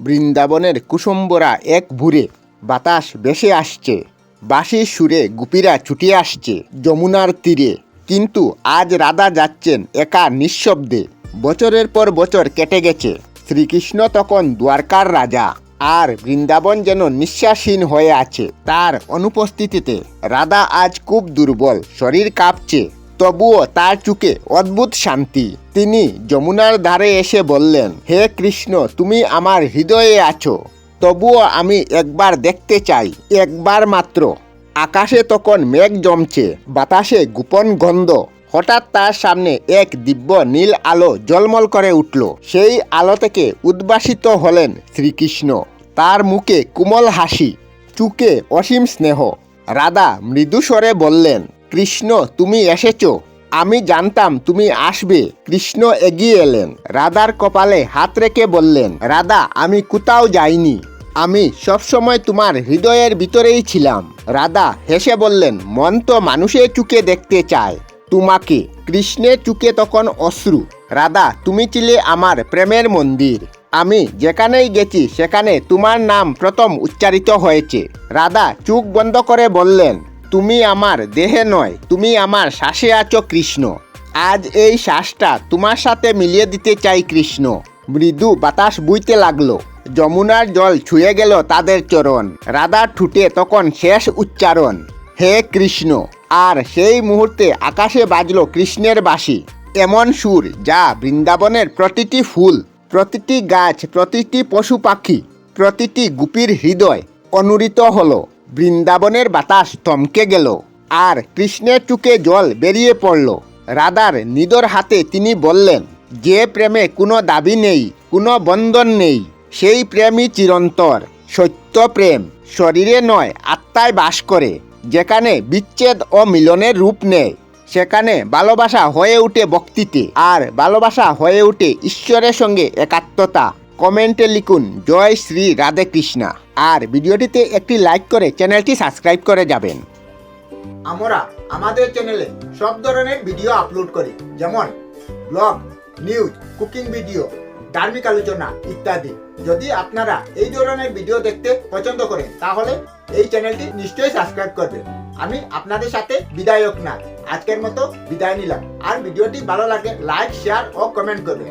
বৃন্দাবনের কুসুম্বরা এক ভুরে বাতাস ভেসে আসছে। বাঁশির সুরে গুপিরা ছুটে আসছে যমুনার তীরে। কিন্তু আজ রাধা যাচ্ছেন একা নিঃশব্দে। বছরের পর বছর কেটে গেছে। শ্রীকৃষ্ণ তখন দ্বারকার রাজা। আর বৃন্দাবন যেন নিঃশ্বাসহীন হয়ে আছে তার অনুপস্থিতিতে রাধা আজ খুব দুর্বল, শরীর কাঁপছে। তবুও তার চুকে অদ্ভুত শান্তি। তিনি যমুনার ধারে এসে বললেন, হে কৃষ্ণ, তুমি আমার হৃদয়ে আছো। তবুও আমি একবার দেখতে চাই, একবার মাত্র। আকাশে তখন মেঘ জমছে, বাতাসে গোপন গন্ধ। হঠাৎ তার সামনে এক দিব্য নীল আলো জলমল করে উঠল। সেই আলো থেকে উদ্ভাসিত হলেন শ্রীকৃষ্ণ। তার মুখে কোমল হাসি চুকে অসীম স্নেহ। রাধা মৃদুস্বরে বললেন কৃষ্ণ, তুমি এসেছ। আমি জানতাম তুমি আসবে। কৃষ্ণ এগিয়ে এলেন। রাধার কপালে হাত রেখে বললেন, রাধা, আমি কোথাও যাইনি। আমি সবসময় তোমার হৃদয়ের ভিতরেই ছিলাম। রাধা হেসে বললেন, মন তো মানুষের চুকে দেখতে চায়। তোমাকে, কৃষ্ণের চুকে তখন অশ্রু। রাধা, তুমি ছিলে আমার প্রেমের মন্দির। আমি যেখানেই গেছি, সেখানে তোমার নাম প্রথম উচ্চারিত হয়েছে। রাধা চোখ বন্ধ করে বললেন তুমি আমার দেহে নয়, তুমি আমার শ্বাসে আছো কৃষ্ণ। আজ এই শ্বাসটা তোমার সাথে মিলিয়ে দিতে চাই কৃষ্ণ। মৃদু বাতাস বইতে লাগল। যমুনার জল ছুঁয়ে গেল তাদের চরণ। রাধার ঠুটে তখন শেষ উচ্চারণ, হে কৃষ্ণ। আর সেই মুহূর্তে আকাশে বাজল কৃষ্ণের বাঁশি। এমন সুর যা বৃন্দাবনের প্রতিটি ফুল, প্রতিটি গাছ, প্রতিটি পশু পাখি, প্রতিটি গুপির হৃদয় অনুরিত হলো। বৃন্দাবনের বাতাস থমকে গেল আর কৃষ্ণের চুকে জল বেরিয়ে পড়ল। রাধার নিদর হাতে তিনি বললেন, যে প্রেমে কোনো দাবি নেই, কোনো বন্ধন নেই, সেই প্রেমই চিরন্তর। সত্য প্রেম শরীরে নয়, আত্মায় বাস করে। যেখানে বিচ্ছেদ ও মিলনের রূপ নেয়, সেখানে ভালোবাসা হয়ে ওঠে ভক্তিতে। আর ভালোবাসা হয়ে ওঠে ঈশ্বরের সঙ্গে একাত্মতা। কমেন্টে লিখুন, জয় শ্রী রাধে কৃষ্ণা। আর ভিডিওটিতে একটি লাইক করে চ্যানেলটি সাবস্ক্রাইব করে যাবেন। আমরা আমাদের চ্যানেলে সব ধরনের ভিডিও আপলোড করি, যেমন ব্লগ, নিউজ, কুকিং ভিডিও, ধার্মিক আলোচনা ইত্যাদি। যদি আপনারা এই ধরনের ভিডিও দেখতে পছন্দ করেন, তাহলে এই চ্যানেলটি নিশ্চয়ই সাবস্ক্রাইব করবেন। আমি আপনাদের সাথে বিদায়ক না, আজকের মতো বিদায় নিলাম। আর ভিডিওটি ভালো লাগে, লাইক, শেয়ার ও কমেন্ট করবেন।